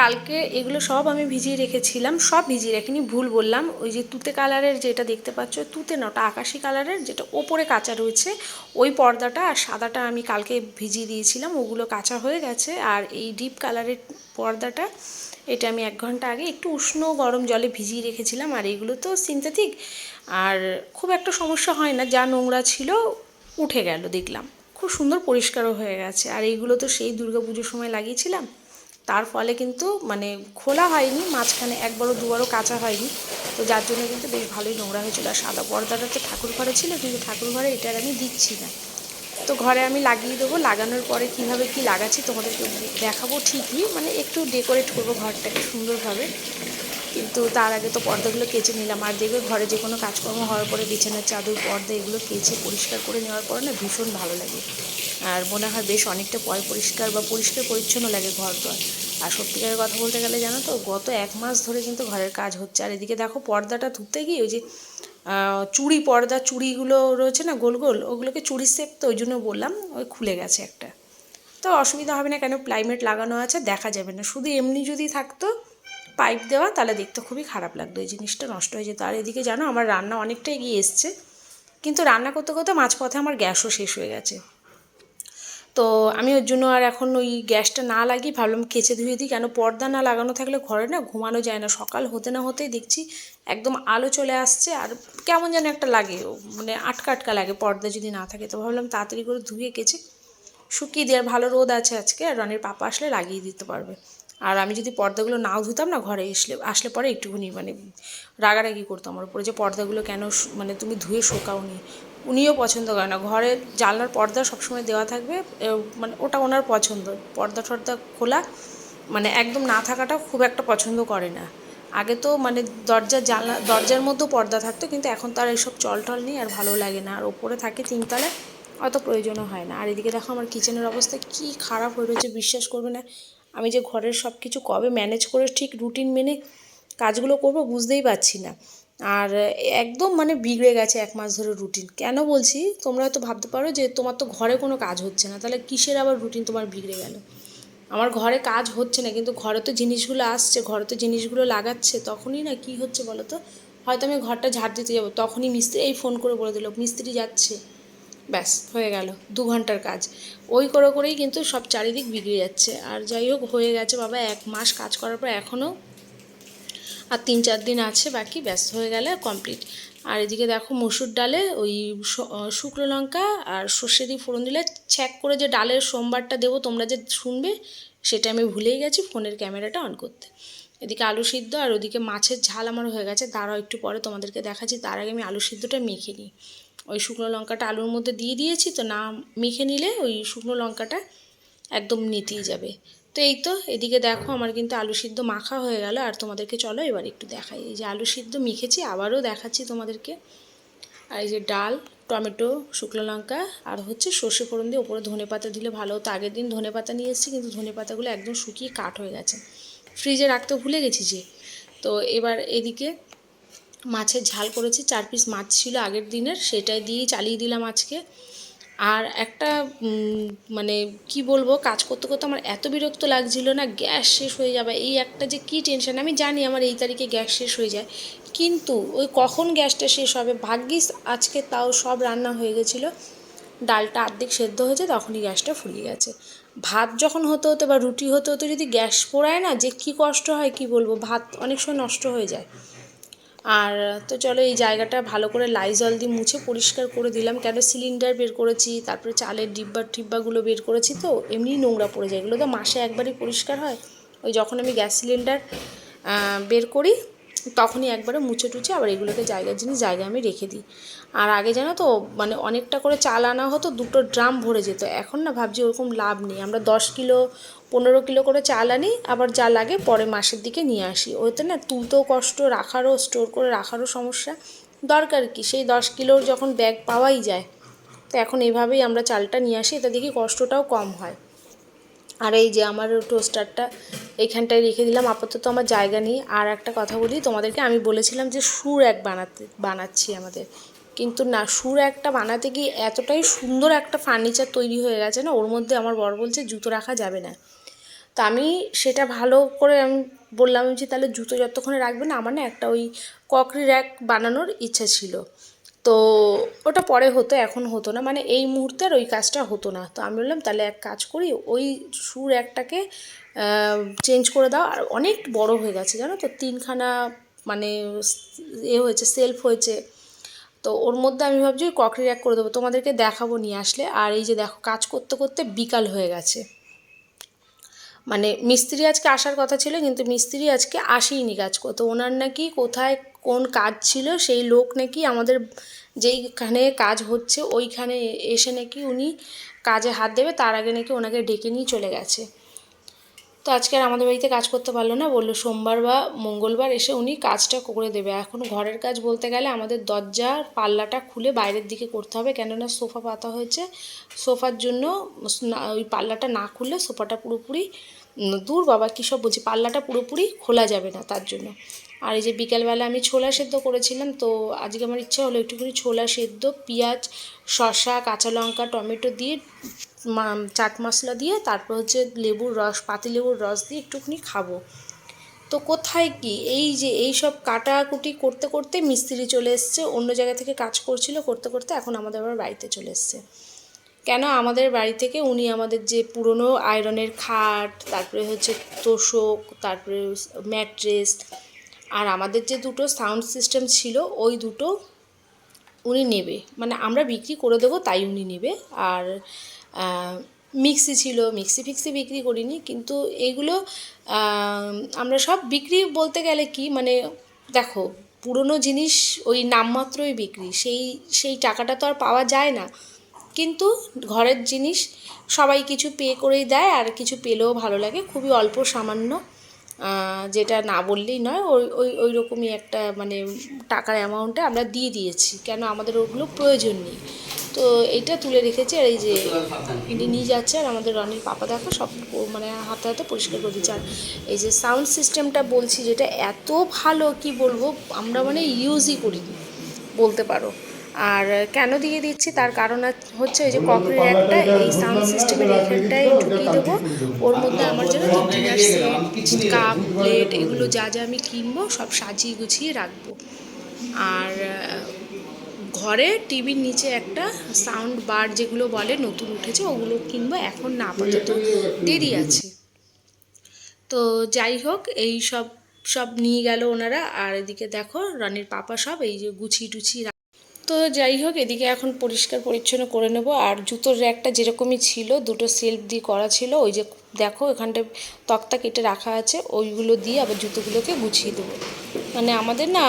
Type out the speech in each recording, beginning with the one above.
কালকে এগুলো সব আমি ভিজিয়ে রেখেছিলাম, সব ভিজিয়ে রাখিনি, ভুল বললাম। ওই যে তুতে কালারের যেটা দেখতে পাচ্ছ, তুতে না ওটা আকাশি কালারের, যেটা ওপরে কাঁচা রয়েছে, ওই পর্দাটা আর সাদাটা আমি কালকে ভিজিয়ে দিয়েছিলাম, ওগুলো কাঁচা হয়ে গেছে। আর এই ডিপ কালারের পর্দাটা, এটা আমি এক ঘণ্টা আগে একটু উষ্ণ গরম জলে ভিজিয়ে রেখেছিলাম, আর এগুলো তো সিনথেটিক আর খুব একটা সমস্যা হয় না, যা নোংরা ছিল উঠে গেল, দেখলাম। খুব সুন্দর পরিষ্কারও হয়ে গেছে। আর এইগুলো তো সেই দুর্গা পুজোর সময় লাগিয়েছিলাম। তার ফলে কিন্তু মানে খোলা হয়নি, মাঝখানে একবারও দুবারও কাঁচা হয়নি। তো যার জন্য কিন্তু বেশ ভালোই নোংরা হয়েছিল। আর সাদা পর্দাটা তো ঠাকুর ঘরে ছিল, কিন্তু ঠাকুর ঘরে এটা আর আমি দিচ্ছি না। তো ঘরে আমি লাগিয়ে দেবো। লাগানোর পরে কীভাবে কি লাগাচ্ছি তোমাদেরকে দেখাবো ঠিকই। মানে একটু ডেকোরেট করব ঘরটাকে সুন্দরভাবে। কিন্তু তার আগে তো পর্দাগুলো কেচে নিলাম। আর দেখবে ঘরে যে কোনো কাজকর্ম হওয়ার পরে বিছানার চাদর, পর্দা এগুলো কেচে পরিষ্কার করে নেওয়ার পরে না ভীষণ ভালো লাগে। আর মনে হয় বেশ অনেকটা পয় পরিষ্কার বা পরিষ্কার পরিচ্ছন্ন লাগে ঘর দর আর সত্যিকারের কথা বলতে গেলে জানো তো, গত এক মাস ধরে কিন্তু ঘরের কাজ হচ্ছে। আর এদিকে দেখো পর্দাটা ধুতে গিয়ে ওই যে চুড়ি পর্দা চুড়িগুলো রয়েছে না, গোল গোল, ওগুলোকে চুড়ি সেপ তো ওই জন্য বললাম, ওই খুলে গেছে একটা। তো অসুবিধা হবে না কেন প্লাইমেট লাগানো আছে, দেখা যাবে না। শুধু এমনি যদি থাকতো পাইপ দেওয়া, তাহলে দেখতে খুবই খারাপ লাগতো, এই জিনিসটা নষ্ট হয়ে যেত। আর এদিকে জানো, আমার রান্না অনেকটা এগিয়ে এসছে, কিন্তু রান্না করতে করতে মাঝপথে আমার গ্যাসও শেষ হয়ে গেছে। তো আমি ওর জন্য আর এখন ওই গ্যাসটা না লাগিয়ে ভাবলাম কেচে ধুয়ে দিই। কেন পর্দা না লাগানো থাকলে ঘরে না ঘুমানো যায় না। সকাল হতে না হতেই দেখছি একদম আলো চলে আসছে আর কেমন যেন একটা লাগে। মানে আটকা আটকা লাগে পর্দা যদি না থাকে। তো ভাবলাম তাড়াতাড়ি করে ধুয়ে কেচে শুকিয়ে দিয়ে আর ভালো রোদ আছে আজকে, আর রনির পাপা আসলে লাগিয়ে দিতে পারবে। আর আমি যদি পর্দাগুলো নাও ধুতাম না ঘরে আসলে আসলে পরে একটুখানি মানে রাগারাগি করতো আমার উপরে যে পর্দাগুলো কেন মানে তুমি ধুয়ে শোকাওনি। উনিও পছন্দ করে না। ঘরে জানলার পর্দা সবসময় দেওয়া থাকবে মানে ওটা ওনার পছন্দ। পর্দা টর্দা খোলা মানে একদম না থাকাটা খুব একটা পছন্দ করে না। আগে তো মানে দরজার জানলা, দরজার মধ্যেও পর্দা থাকতো, কিন্তু এখন তার এইসব চল টল নেই, আর ভালো লাগে না। আর ওপরে থাকে তিনতলায়, অত প্রয়োজনও হয় না। আর এদিকে দেখো আমার কিচেনের অবস্থা কি খারাপ হয়ে রয়েছে, বিশ্বাস করবে না। আমি যে ঘরের সব কিছু কবে ম্যানেজ করে ঠিক রুটিন মেনে কাজগুলো করব বুঝতেই পারছি না। আর একদম মানে বিগড়ে গেছে এক মাস ধরে রুটিন কেন বলছি? তোমরা হয়তো ভাবতে পারো যে তোমার তো ঘরে কোনো কাজ হচ্ছে না, তাহলে কিসের আবার রুটিন তোমার বিগড়ে গেল? আমার ঘরে কাজ হচ্ছে না, কিন্তু ঘরে তো জিনিসগুলো আসছে, ঘরে তো জিনিসগুলো লাগাচ্ছে, তখনই না কি হচ্ছে বলো তো? হয়তো আমি ঘরটা ঝাড় দিতে যাব, তখনই মিস্ত্রি এই ফোন করে বলে দিল, মিস্ত্রি যাচ্ছে। ব্যাস, হয়ে গেল, দু ঘণ্টার কাজ। ওই করে করেই কিন্তু সব চারিদিক বিগড়ে যাচ্ছে। আর যাই হোক, হয়ে গেছে বাবা, এক মাস কাজ করার পর এখনও আর তিন চার দিন আছে, বাকি ব্যস্ত হয়ে গেলে কমপ্লিট আর এদিকে দেখো মসুর ডালে ওই শুকনো লঙ্কা আর সর্ষে দিয়ে ফোড়ন দিলে ছ্যাক করে যে ডালের সোমবারটা দেবো, তোমরা যে শুনবে সেটা আমি ভুলেই গেছি ফোনের ক্যামেরাটা অন করতে। এদিকে আলু সিদ্ধ আর ওদিকে মাছের ঝাল আমার হয়ে গেছে তারাও একটু পরে তোমাদেরকে দেখাচ্ছি, তার আগে আমি আলু সিদ্ধটা মেখে নিই। ওই শুকনো লঙ্কাটা আলুর মধ্যে দিয়ে দিয়েছি, তো না মেখে নিলে ওই শুকনো লঙ্কাটা একদম নিতেই যাবে। তো এই তো, এদিকে দেখো আমার কিন্তু আলু সিদ্ধ মাখা হয়ে গেল। আর তোমাদেরকে চলো এবার একটু দেখাই। এই যে আলু সিদ্ধ মেখেছি, আবারও দেখাচ্ছি তোমাদেরকে। আর এই যে ডাল, টমেটো, শুকনো লঙ্কা, আর হচ্ছে সর্ষে ফোড়ন দিয়ে ওপরে ধনে পাতা দিলে ভালো হতো। আগের দিন ধনে পাতা নিয়ে এসেছি, কিন্তু ধনে পাতাগুলো একদম শুকিয়ে কাঠ হয়ে গেছে। ফ্রিজে রাখতে ভুলে গেছি যে। তো এবার এদিকে মাছের ঝাল করেছি, চার পিস মাছ ছিল আগের দিনের, সেটাই দিয়েই চালিয়ে দিলাম আজকে। আর একটা মানে কি বলব, কাজ করতে করতে আমার এত বিরক্ত লাগছিল না, গ্যাস শেষ হয়ে যাবে, এই একটা যে কি টেনশন আমি জানি আমার এই তারিখে গ্যাস শেষ হয়ে যায়, কিন্তু ওই কখন গ্যাসটা শেষ হবে, ভাগ্যিস আজকে তাও সব রান্না হয়ে গেছিল, ডালটা আর্ধেক সেদ্ধ হয়েছে, তখনই গ্যাসটা ফুরিয়ে গেছে। ভাত যখন হতে হতে বা রুটি হতে হতে যদি গ্যাস পোড়ায় না, যে কি কষ্ট হয় কি বলব, ভাত অনেক সময় নষ্ট হয়ে যায়। আর তো চলো এই জায়গাটা ভালো করে লাইজল দিয়ে মুছে পরিষ্কার করে দিলাম। কেন সিলিন্ডার বের করেছি, তারপরে চালের ডিব্বা টিব্বাগুলো বের করেছি তো, এমনি নোংরা পড়ে যায়। এগুলো তো মাসে একবারই পরিষ্কার হয়। ওই যখন আমি গ্যাস সিলিন্ডার বের করি তখনই একবারে মুছে টুছে আবার এগুলোকে জায়গার জিনিস জায়গায় আমি রেখে দিই। আর আগে জানো তো মানে অনেকটা করে চাল আনা হতো, দুটো ড্রাম ভরে যেত। এখন না ভাবছি ওরকম লাভ নেই। আমরা দশ কিলো, পনেরো কিলো করে চাল আনি, আবার যা লাগে পরে মাসের দিকে নিয়ে আসি। ওতে না তুলতেও কষ্ট, রাখারও, স্টোর করে রাখারও সমস্যা। দরকার কি? সেই দশ কিলোর যখন ব্যাগ পাওয়াই যায়। তো এখন এইভাবেই আমরা চালটা নিয়ে আসি, এটা দেখি কষ্টটাও কম হয়। আর এই যে আমার টোস্টারটা এইখানটায় রেখে দিলাম। আপাতত আমার জায়গা নেই। আর একটা কথা বলি, তোমাদেরকে আমি বলেছিলাম যে সুর এক বানাতে, বানাচ্ছি আমাদের। কিন্তু না, সুর একটা বানাতে গিয়ে এতটাই সুন্দর একটা ফার্নিচার তৈরি হয়ে গেছে না, ওর মধ্যে আমার বর বলছে জুতো রাখা যাবে না। তো আমি সেটা ভালো করে আমি বললাম যে তাহলে জুতো যতক্ষণে রাখবে না, আমার না একটা ওই ককরি র্যাক বানানোর ইচ্ছা ছিল। তো ওটা পরে হতো, এখন হতো না। মানে এই মুহূর্তের ওই কাজটা হতো না। তো আমি বললাম, তাহলে এক কাজ করি, ওই সুর একটাকে চেঞ্জ করে দাও। আর অনেক বড় হয়ে গেছে, জানো তো? তিনখানা মানে এ হয়েছে সেলফ হয়েছে। তো ওর মধ্যে আমি ভাবছি ককরি র্যাক করে দেবো। তোমাদেরকে দেখাবো নিয়ে আসলে। আর এই যে দেখো, কাজ করতে করতে বিকাল হয়ে গেছে। মানে মিস্ত্রি আজকে আসার কথা ছিল, কিন্তু মিস্ত্রি আজকে আসেইনি কাজ করতে ওনার নাকি কোথায় কোন কাজ ছিল সেই লোক নাকি আমাদের যেইখানে কাজ হচ্ছে ওইখানে এসে নাকি উনি কাজে হাত দেবে, তার আগে নাকি ওনাকে ডেকে নিয়ে চলে গেছে। তো আজকে আর আমাদের বাড়িতে কাজ করতে পারল না, বলল সোমবার বা মঙ্গলবার এসে উনি কাজটা করে দেবে। এখন ঘরের কাজ বলতে গেলে আমাদের দরজার পাল্লাটা খুলে বাইরের দিকে করতে হবে, কেননা সোফা পাতা হয়েছে। সোফার জন্য ওই পাল্লাটা না খুললে সোফাটা পুরোপুরি দূর, বাবা কী সব বলছি, পাল্লাটা পুরোপুরি খোলা যাবে না তার জন্য। আর এই যে বিকেলবেলা আমি ছোলা সেদ্ধ করেছিলাম, তো আজকে আমার ইচ্ছা হলো একটুখানি ছোলা সেদ্ধ, পেঁয়াজ, শসা, কাঁচা লঙ্কা, টমেটো দিয়ে চাট মশলা দিয়ে তারপর হচ্ছে লেবুর রস, পাতি লেবুর রস দিয়ে একটুখানি খাব। তো কোথায় কি? এই যে এই সব কাটাকুটি করতে করতে মিস্ত্রি চলে এসছে, অন্য জায়গা থেকে কাজ করছিল, করতে করতে এখন আমাদের আবার বাড়িতে চলে এসছে। কেন? আমাদের বাড়ি থেকে উনি আমাদের যে পুরনো আয়রনের খাট, তারপরে হচ্ছে তোষক, তারপরে ম্যাট্রেস, আর আমাদের যে দুটো সাউন্ড সিস্টেম ছিল, ওই দুটো উনি নেবে। মানে আমরা বিক্রি করে দেবো, তাই উনি নেবে। আর মিক্সি ছিল মিক্সি ফিক্সি বিক্রি করিনি, কিন্তু এগুলো আমরা সব বিক্রি বলতে গেলে কি মানে দেখো, পুরনো জিনিস ওই নামমাত্রই বিক্রি, সেই সেই টাকাটা তো আর পাওয়া যায় না। কিন্তু ঘরের জিনিস সবাই কিছু পে করেই দেয়, আর কিছু পেলেও ভালো লাগে, খুবই অল্প সামান্য। যেটা না বললেই নয়, ওই ওই ওই রকমই একটা মানে টাকার অ্যামাউন্টে আমরা দিয়ে দিয়েছি। কেন আমাদের ওগুলো প্রয়োজন নেই। তো এইটা তুলে রেখেছি আর এই যে নিয়ে যাচ্ছে আর আমাদের রনির পাপা দেখো সব মানে হাতে হাতে পরিষ্কার করে দিচ্ছে। আর এই যে সাউন্ড সিস্টেমটা বলছি, যেটা এত ভালো কি বলব, আমরা মানে ইউজই করিনি, বলতে পারো। আর কেন দিয়ে দিচ্ছি? তার কারণ হচ্ছে ওই যে ককরির একটা, এই সাউন্ড সিস্টেমের এখানটায় ঢুকিয়ে দেবো। ওর মধ্যে আমার জন্য ডিনার সেট কাপ প্লেট এগুলো যা যা আমি কিনবো সব সাজিয়ে গুছিয়ে রাখব। আর ঘরে টিভির নিচে একটা সাউন্ড বার যেগুলো বলে নতুন উঠেছে, ওগুলো কিনবো এখন না আপাতত। দেরি আছে। তো যাই হোক, এই সব সব নিয়ে গেল ওনারা। আর এদিকে দেখো, রানীর পাপা সব এই যে গুছিয়ে টুছিয়ে তো যাই হোক, এদিকে এখন পরিষ্কার পরিচ্ছন্ন করে নেব। আর জুতোর র্যাকটা যেরকমই ছিল, দুটো সেলফ দিয়ে করা ছিল। ওই যে দেখো, এখানটায় তক্তা কেটে রাখা আছে। ওইগুলো দিয়ে আবার জুতোগুলোকে গুছিয়ে দেবো। মানে আমাদের না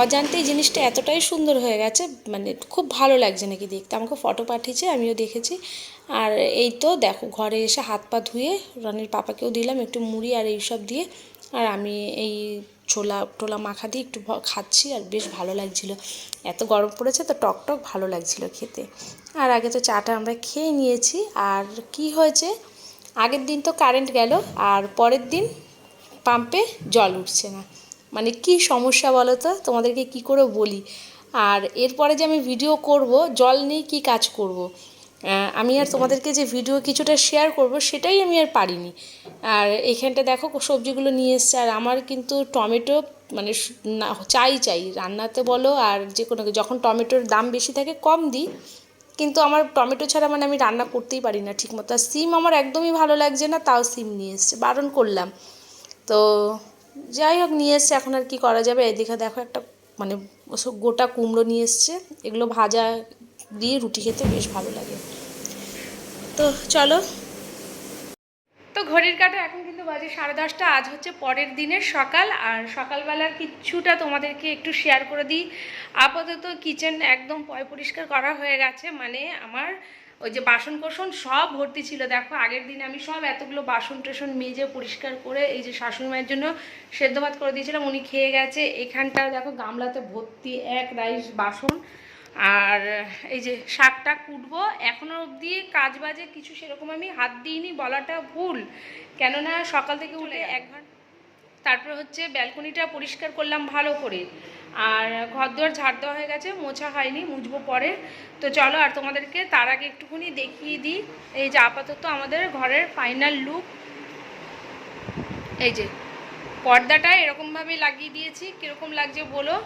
অজান্তেই জিনিসটা এতটাই সুন্দর হয়ে গেছে মানে খুব ভালো লাগছে নাকি দেখতে। আমাকে ফটো পাঠিয়েছে, আমিও দেখেছি। আর এই তো দেখো, ঘরে এসে হাত পা ধুয়ে রনির পাপাকেও দিলাম একটু মুড়ি আর এইসব দিয়ে। আর আমি এই ছোলা, টোলা মাখা দিয়ে একটু খাচ্ছি আর বেশ ভালো লাগছিল। এত গরম পড়েছে তো টক টক ভালো লাগছিল খেতে। আর আগে তো চাটা আমরা খেয়ে নিয়েছি। আর কি হয়েছে? আগের দিন তো কারেন্ট গেল, আর পরের দিন পাম্পে জল উঠছে না। মানে কি সমস্যা বলো তো? তোমাদেরকে কি করে বলি? আর এরপরে যে আমি ভিডিও করব, জল নিয়ে কি কাজ করব। আমি আর তোমাদেরকে যে ভিডিও কিছুটা শেয়ার করব, সেটাই আমি আর পারিনি। আর এইখানটা দেখো, সবজিগুলো নিয়ে এসছে, আর আমার কিন্তু টমেটো মানে না, চাই চাই। রান্নাতে বলো, আর যে কোনো, যখন টমেটোর দাম বেশি থাকে, কম দিই। কিন্তু আমার টমেটো ছাড়া মানে আমি রান্না করতেই পারি না ঠিকমতো। আর সিম আমার একদমই ভালো লাগছে না, তাও সিম নিয়ে এসছে, বারণ করলাম। তো যাই হোক, নিয়ে এসছে, এখন আর কি করা যাবে? এদিকে দেখো একটা মানে গোটা কুমড়ো নিয়ে এসছে। এগুলো ভাজা দিয়ে রুটি খেতে বেশ ভালো লাগে। তো চলো। তো ঘড়ির কাটা এখন কিন্তু বাজে সাড়ে দশটা, আজ হচ্ছে পরের দিনের সকাল, আর সকালবেলার কিছুটা তোমাদেরকে একটু শেয়ার করে দিই। আপাতত কিচেন একদম পয় পরিষ্কার করা হয়ে গেছে মানে আমার ওই যে বাসন কোসন সব ভর্তি ছিল। দেখো, আগের দিন আমি সব এতগুলো বাসন টেসন মেজে পরিষ্কার করে এই যে শাশুড়ি মায়ের জন্য সেদ্ধ ভাত করে দিয়েছিলাম, উনি খেয়ে গেছে। এখানটা দেখো, গামলাতে ভর্তি এক রাইস বাসন। আর এই যে শাকটা কুটবো এখনও অবধি কাজ বাজে কিছু সেরকম আমি হাত দিইনি বলাটা ভুল। কেননা সকাল থেকে উঠে এক ঘণ্টা তারপর হচ্ছে ব্যালকনিটা পরিষ্কার করলাম ভালো করে। আর ঘর দুয়ার ঝাড় দেওয়া হয়ে গেছে মোছা হয়নি মুছবো পরে। তো চলো আর তোমাদেরকে তার আগে একটুখানি দেখিয়ে দিই। এই যে আপাতত আমাদের ঘরের ফাইনাল লুক এই যে পর্দাটা এরকমভাবে লাগিয়ে দিয়েছি কীরকম লাগছে বলো?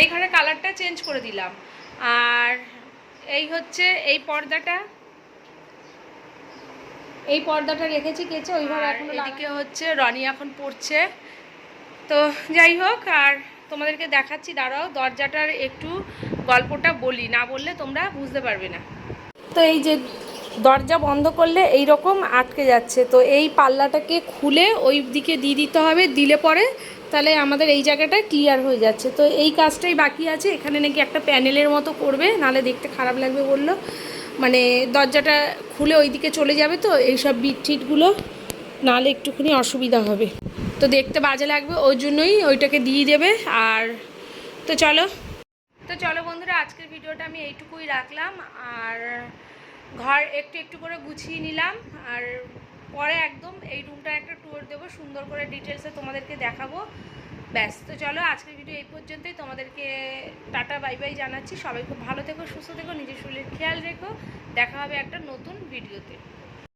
এইখানে কালারটা চেঞ্জ করে দিলাম। আর এই হচ্ছে এই পর্দাটা। এই পর্দাটা রেখেছি কেচে ওই ঘরে এখন এদিকে হচ্ছে রনি এখন পড়ছে। তো যাই হোক আর তোমাদেরকে দেখাচ্ছি দাঁড়াও দরজাটার একটু গল্পটা বলি না বললে তোমরা বুঝতে পারবে না। তো এই যে দরজা বন্ধ করলে এই রকম আটকে যাচ্ছে। তো এই পাল্লাটাকে খুলে ওই দিকে দিয়ে দিতে হবে দিলে পরে তাহলে আমাদের এই জায়গাটা ক্লিয়ার হয়ে যাচ্ছে। তো এই কাজটাই বাকি আছে। এখানে নাকি একটা প্যানেলের মতো করবে নালে দেখতে খারাপ লাগবে বলল। মানে দরজাটা খুলে ওই দিকে চলে যাবে তো, এইসব বিট টিটগুলো নালে একটুখানি অসুবিধা হবে। তো দেখতে বাজে লাগবে, ওই জন্যই ওইটাকে দিয়ে দেবে। আর তো চলো তো চলো বন্ধুরা, আজকের ভিডিওটা আমি এইটুকুই রাখলাম। আর ঘর একটু একটু করে গুছিয়ে নিলাম। আর পরে একদম এই রুমটা একটা ট্যুর দেবো, সুন্দর করে ডিটেলসে তোমাদেরকে দেখাবো। ব্যাস, তো চলো আজকের ভিডিও এই পর্যন্তই। তোমাদেরকে টাটা বাই বাই জানাচ্ছি। সবাই খুব ভালো থেকো, সুস্থ থেকো, নিজের শরীরের খেয়াল রেখো। দেখা হবে একটা নতুন ভিডিওতে